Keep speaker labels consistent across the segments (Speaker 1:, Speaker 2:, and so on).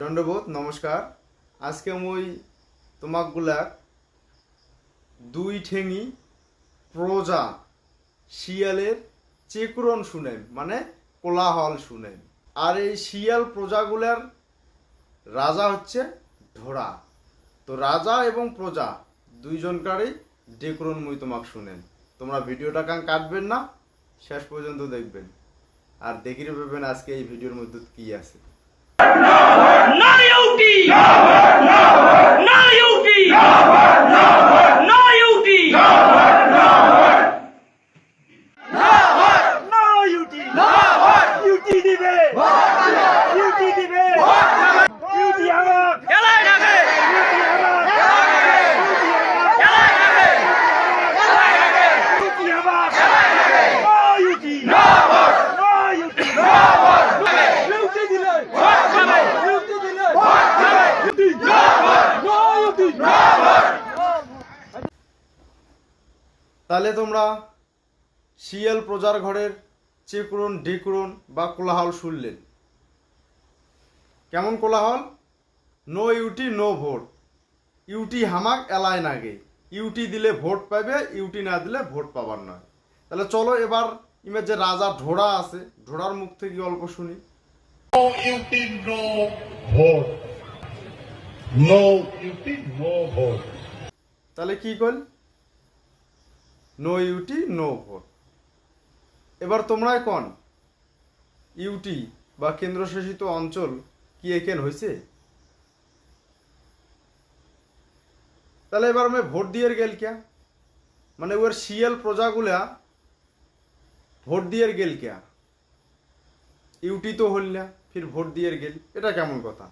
Speaker 1: দণ্ডবোধ, নমস্কার। আজকে মই তোমাকগুলাক দুই ঠেঙি প্রজা শিয়ালের চেকরণ শুনেন মানে কোলাহল শুনেন আর এই শিয়াল প্রজাগুলার রাজা হচ্ছে ঢোড়া তো রাজা এবং প্রজা দুইজনকারই ডেকরণ মুই তোমাক শুনেন তোমরা ভিডিওটা কান কাটবেন না, শেষ পর্যন্ত দেখবেন। আর দেখিরে পাবেন আজকে এই ভিডিওর মধ্যে কি আছে।
Speaker 2: না ইউটি না ইউটি না ইউটি না ইউটি ইউটি দিবে ইউটি দিবে ইউটি আমার খেলায় যাবে ইউটি আমার খেলায় যাবে ইউটি আমার না ইউটি না ইউটি ইউটি দিলে ইউটি দিলে ইউটি না ইউটি
Speaker 1: তাহলে তোমরা শিয়াল প্রজার ঘরের চেকরণ ডেকরণ বা কোলাহল শুনলেন কেমন কোলাহল? No UT no vote. UT হামাক এলায় নাগে ইউটি দিলে ভোট পাবে ইউটি না দিলে ভোট পাবার নয়। তাহলে চলো এবার ইমের যে রাজা ঢোড়া আছে ঢোড়ার মুখ থেকে অল্প শুনি।
Speaker 3: no vote. No UP, no vote.
Speaker 1: তাহলে কি কল নো ইউটি নো ভোট এবার তোমরা কন? ইউটি বা কেন্দ্রশাসিত অঞ্চল কি একেন হয়েছে তাহলে এবার আমি ভোট দিয়ে গেল ক্যা? মানে ওর সিএল প্রজাগুলা ভোট দিয়ে গেল ক্যা? ইউটি তো হল না ফির ভোট দিয়ে গেল। এটা কেমন কথা?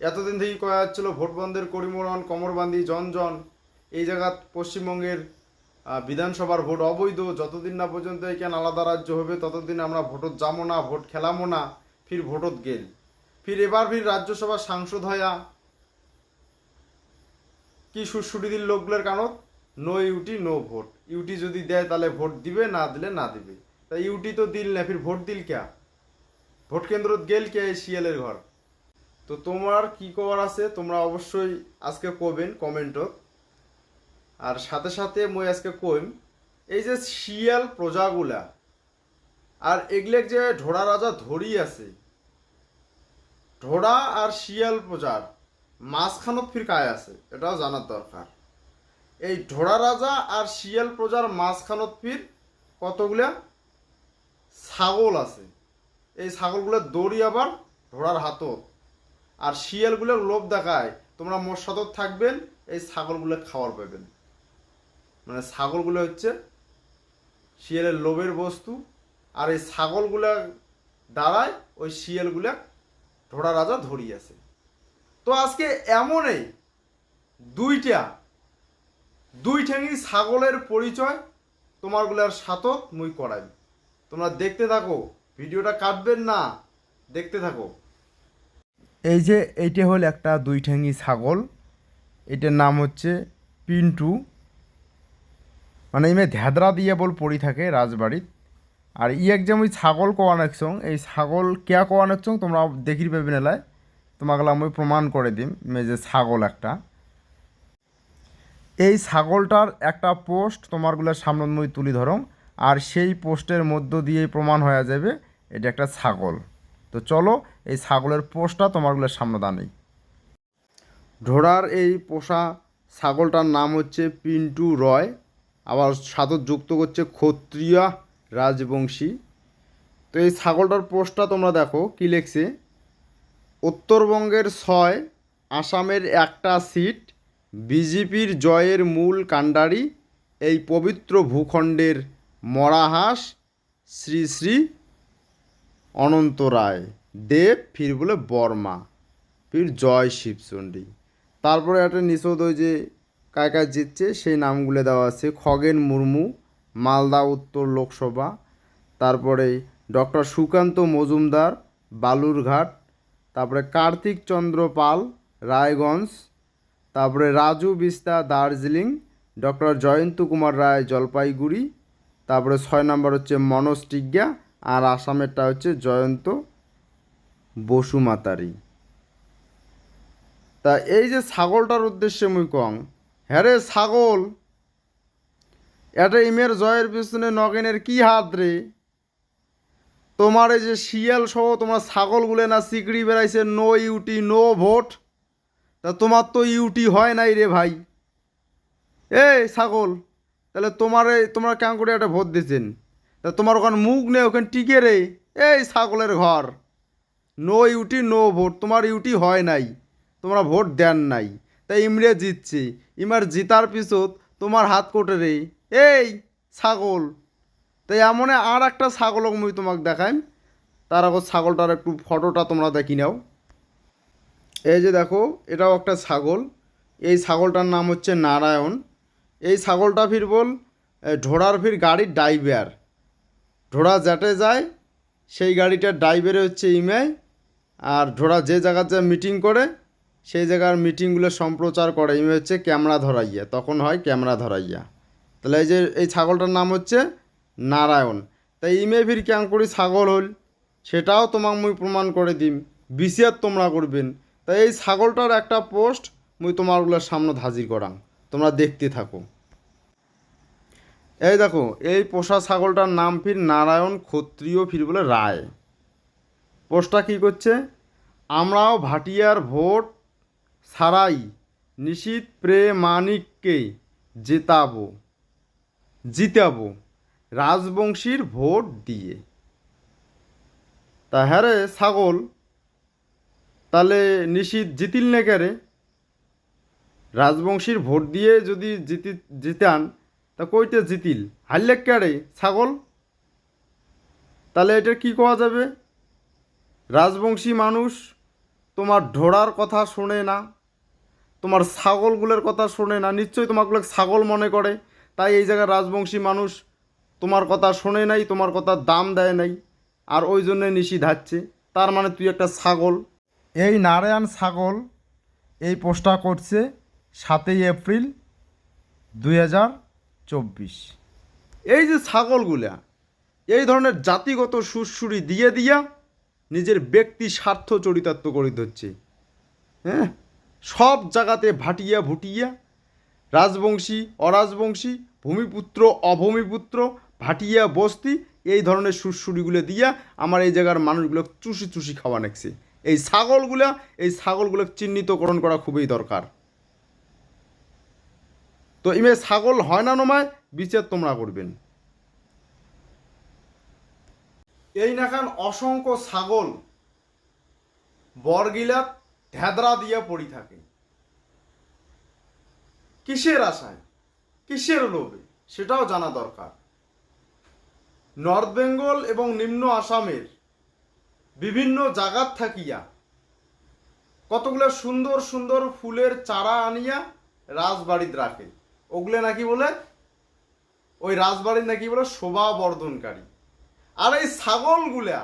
Speaker 1: এতদিন থেকে কয়া যাচ্ছিল ভোট বন্ধের করিমরণ কমরবান্দি, জনজন, এই জায়গা পশ্চিমবঙ্গের বিধানসভার ভোট অবৈধ, যতদিন না পর্যন্ত এখানে আলাদা রাজ্য হবে, ততদিন আমরা ভোটত যাব না, ভোট খেলামো না, ফির ভোটত গেল। ফির এবার ফির রাজ্যসভার সাংসদ হয়া কি সুরসুটি দিল লোকগুলোর কানত? No UT, no vote. UT যদি দেয় তাহলে ভোট দিবে, না দিলে না দিবে। তা ইউটি তো দিল না, ফির ভোট দিল ক্যা? ভোট কেন্দ্রত গেল কে এই শিয়ালের ঘর? তো তোমার কি করার আছে? তোমরা অবশ্যই আজকে কবেন, কমেন্টত। আর সাথে সাথে মই আজকে কইম, এই যে শিয়াল প্রজাগুলা আর এগুলেক যে ঢোড়া রাজা ধরি আছে, ঢোড়া আর শিয়াল প্রজার মাঝখানত ফির কায় আছে, এটাও জানার দরকার। এই ঢোড়া রাজা আর শিয়াল প্রজার মাঝখানত ফির কতগুলা? ছাগল আছে। এই ছাগলগুলোর দড়ি আবার ঢোড়ার হাতত। আর শিয়ালগুলোর লোভ দেখায়, তোমরা মোর সাথে থাকবেন, এই ছাগলগুলো খাওয়ার পাবেন। মানে ছাগলগুলো হচ্ছে শিয়ালের লোভের বস্তু, আর এই ছাগলগুলা দ্বারাই ওই শিয়ালগুলা ঢোড়া রাজা ধরিয়েছে তো আজকে এমনই দুইটা, দুই ঠ্যাঙি ছাগলের পরিচয় তোমারগুলার সাথত মুই করাই। তোমরা দেখতে থাকো, ভিডিওটা কাটবেন না, দেখতে থাকো। এই যে এইটা হল একটা দুই ঠ্যাঙি ছাগল, এটার নাম হচ্ছে পিন্টু। মানে ইমে ধ্যাদরা দিয়ে বল পড়ি থাকে রাজবাড়িত। আর ই এক যেমন ছাগল কোয়ান একসং এই ছাগল কেয়া কোয়ান একসং তোমরা দেখির পাবে নেলায় তোমাকে আমি প্রমাণ করে দিম, মে যে ছাগল একটা। এই ছাগলটার একটা পোস্ট তোমারগুলোর সামনে মই তুলি ধরম, আর সেই পোস্টের মধ্য দিয়েই প্রমাণ হয়ে যাবে এটা একটা ছাগল। তো চলো, এই ছাগলের পোস্টটা তোমারগুলোর সামনে দানেই ঢোড়ার এই পোষা ছাগলটার নাম হচ্ছে পিন্টু রয়। আবার সাথে যুক্ত করছে ক্ষত্রিয়া রাজবংশী। তো এই ছাগলটার পোস্টটা তোমরা দেখো, কী লেখছে? উত্তরবঙ্গের ছয়, আসামের একটা সিট, বিজেপির জয়ের মূল কাণ্ডারি, এই পবিত্র ভূখণ্ডের মরাহাস, শ্রী শ্রী অনন্ত রায়। দেব, ফির বলে বর্মা, ফির জয় শিবচণ্ডী। তারপরে একটা নিষেধ ওই যে কায় কায় জিতছে সেই নামগুলো দেওয়া আছে। খগেন মুর্মু, মালদা উত্তর লোকসভা, তারপরে ডক্টর সুকান্ত মজুমদার, বালুরঘাট, তারপরে কার্তিক চন্দ্র পাল, রায়গঞ্জ, তারপরে রাজু বিস্তা দার্জিলিং, ডক্টর জয়ন্ত কুমার রায় জলপাইগুড়ি, তারপরে ছয় নম্বর হচ্ছে মনোজ টিজ্ঞা আর আসামেরটা হচ্ছে জয়ন্ত বসুমাতারি তা এই যে ছাগলটার উদ্দেশ্যে মুই কং হ্যাঁ রে ছাগল। এটা ইমের জয়ের পিছনে নগেনের কি হাত রে? তোমার এই যে শিয়াল সহ তোমার ছাগলগুলো না চিকড়ি বেড়াইছে, নো ইউটি, নো ভোট। তা তোমার তো ইউটি হয় নাই রে ভাই। এই ছাগল, তাহলে তোমার তোমরা কেমন করে একটা ভোট দিয়েছেন তা তোমার ওখানে মুখ নেই, ওখানে টিকে রে। এই ছাগলের ঘর। নো ইউটি, নো ভোট, তোমার ইউটি হয় নাই। তোমরা ভোট দেন নাই। তাই ইমরে জিতছি। ইমার জিতার পিছত তোমার হাত কোটে রে এই ছাগল। তাই এমন আর একটা ছাগলক মুই তোমাকে দেখাইম। তার আগত ছাগলটার একটু ফটোটা তোমরা দেখি নাও। এই যে দেখো, এটাও একটা ছাগল। এই ছাগলটার নাম হচ্ছে নারায়ণ। এই ছাগলটা ফির বল ঢোড়ার ফির গাড়ির ড্রাইভার। ঢোড়া যেটে যায়, সেই গাড়িটার ড্রাইভারে হচ্ছে ইমে। আর ঢোড়া যে জায়গার যা মিটিং করে সেই জায়গার মিটিংগুলো সম্প্রচার করে। ইমে হচ্ছে ক্যামেরা ধরাইয়া। তখন হয় ক্যামেরা ধরাইয়া। তাহলে এই যে এই ছাগলটার নাম হচ্ছে নারায়ণ। তাই ইমে ফির ক্যাং করি ছাগল হল সেটাও তোমাক মুই প্রমাণ করে দিম। বিসিয়ার তোমরা করবেন। তাই এই ছাগলটার একটা পোস্ট মুই তোমারগুলোর সামনে হাজির করাং। তোমরা দেখতে থাকো। এই দেখো, এই পোষা ছাগলটার নাম ফির নারায়ণ ক্ষত্রিয় ফির বলে রায়। পোস্টটা কী করছে? আমরাও ভাটিয়ার ভোট ছাড়াই নিশীত প্রেমানিককে জেতাবো, জিতাবো রাজবংশীর ভোট দিয়ে। তা হ্যাঁ রে ছাগল, তাহলে নিশীত জিতিল না কেরে রাজবংশীর ভোট দিয়ে যদি জিতি, জিতান, তা কইতে জিতিল। হারলে কেড়ে ছাগল? তাহলে এটা কি কওয়া যাবে? রাজবংশী মানুষ তোমার ঢোড়ার কথা শোনে না? তোমার ছাগলগুলোর কথা শোনে না, নিশ্চয়ই তোমাগুলো ছাগল মনে করে। তাই এই জায়গায় রাজবংশী মানুষ তোমার কথা শোনে নাই, তোমার কথা দাম দেয় নাই, আর ওই জন্যে নিষিধ হাচ্ছে তার মানে তুই একটা ছাগল। এই নারায়ণ ছাগল এই পোস্টটা করছে সাতই এপ্রিল দুই হাজার চব্বিশ। এই যে ছাগলগুলা, এই ধরনের জাতিগত সুরসুরি দিয়ে দিয়া নিজের ব্যক্তি স্বার্থ চরিতার্থ করে ধরছে। হ্যাঁ? সব জায়গাতে ভাটিয়া ভুটিয়া, রাজবংশী, অরাজবংশী, ভূমিপুত্র, অভূমিপুত্র, ভাটিয়া বস্তি, এই ধরনের সুরসুরিগুলো দিয়া আমার এই জায়গার মানুষগুলো চুষি চুষি খাওয়া নেকছে। এই ছাগলগুলা, এই ছাগলগুলো চিহ্নিতকরণ করা খুবই দরকার। তো ইমে ছাগল হয় না নমায়, বিচার তোমরা করবেন। এই নাখান অসংখ্য ছাগল বরগিলা ঢেদরা দিয়ে পড়ি থাকে। কিসের আশায়? কিসের লোভে? সেটাও জানা দরকার। নর্থ বেঙ্গল এবং নিম্ন আসামের বিভিন্ন জায়গার থাকিয়া কতগুলো সুন্দর সুন্দর ফুলের চারা আনিয়া রাজবাড়িতে রাখে। ওগুলো নাকি বলে, ওই রাজবাড়ির নাকি বলে শোভা বর্ধনকারী আর এই ছাগলগুলা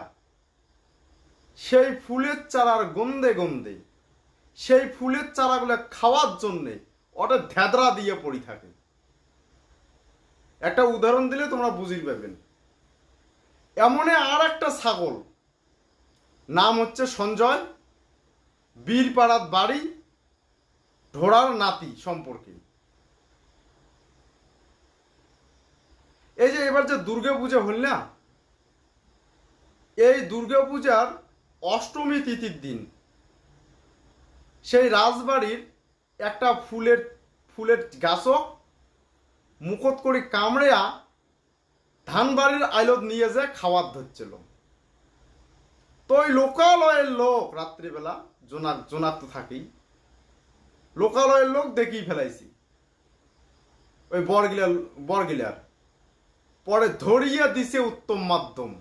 Speaker 1: সেই ফুলের চারার গন্ধে গন্ধে সেই ফুলের চারাগুলা খাওয়ার জন্যে ওটা ধ্যাদরা দিয়ে পড়ি থাকে। একটা উদাহরণ দিলে তোমরা বুঝির পাবেন। এমনে আর একটা ছাগল, নাম হচ্ছে সঞ্জয়, বীরপাড়ার বাড়ি, ঢোড়ার নাতি সম্পর্কে। এই যে এবার যে দুর্গা পূজা হল না, এই দুর্গা পূজার অষ্টমী তিথির দিন সেই রাজবাড়ির একটা ফুলের ফুলের গাছও মুখত করে কামড়েয়া ধানবাড়ির আইলত নিয়ে যায় খাওয়ার ধরছিল। তো ওই লোকালয়ের লোক রাত্রিবেলা, জোনাক জোনাক তো থাকেই, লোকালয়ের লোক দেখেই ফেলাইছি। ওই বরগিলার বরগিলার। পরে ধরিয়া দিছে উত্তম মাধ্যম।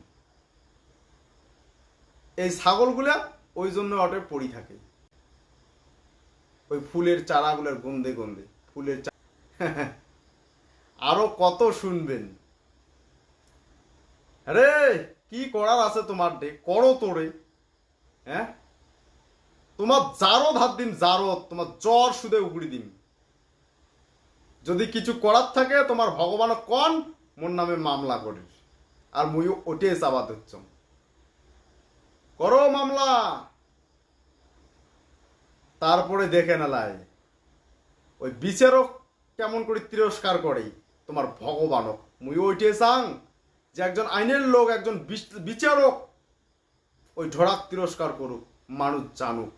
Speaker 1: এই ছাগলগুলা ওই জন্য অটে পড়ি থাকে। ওই ফুলের চারাগুলোর গন্ধে গন্ধে, ফুলের আরও কত শুনবেন? আরে, কি করার আছে তোমার ডে করো তোরে হ্যাঁ? তোমার জারো ধার দিন জারো তোমার জ্বর সুদে উগড়ি দিন। যদি কিছু করার থাকে, তোমার ভগবান কন, মোর নামে মামলা করিস। আর মুই ওটে চাবাত হচ্ছ করো মামলা। তারপরে দেখে নেলায় ওই বিচারক কেমন করে তিরস্কার করে, তোমার ভগবানক। মুই ওইটে চাং যে একজন আইনের লোক, একজন বিচ- বিচারক, ওই ঢোড়াক তিরস্কার করুক, মানুষ জানুক।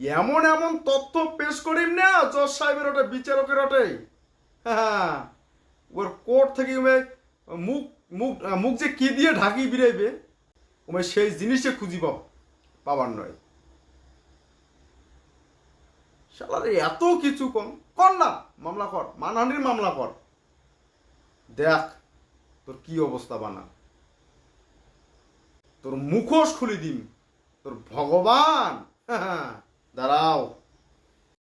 Speaker 1: এমন এমন তথ্য পেশ করিম না, জজ সাহেবের ওটা, বিচারকের ওটে। হ্যাঁ ওর কোর্ট থেকে মুখ মুখ মুখ যে কি দিয়ে ঢাকি বিরাইবে উমে সেই জিনিসে খুঁজিব পাবার নয়। শালারে এত কিছু কম কর না, মামলা কর, মানহানির মামলা কর। দেখ, তোর কি অবস্থা বানা। তোর মুখোশ খুলে দিন তোর ভগবান। দাঁড়াও।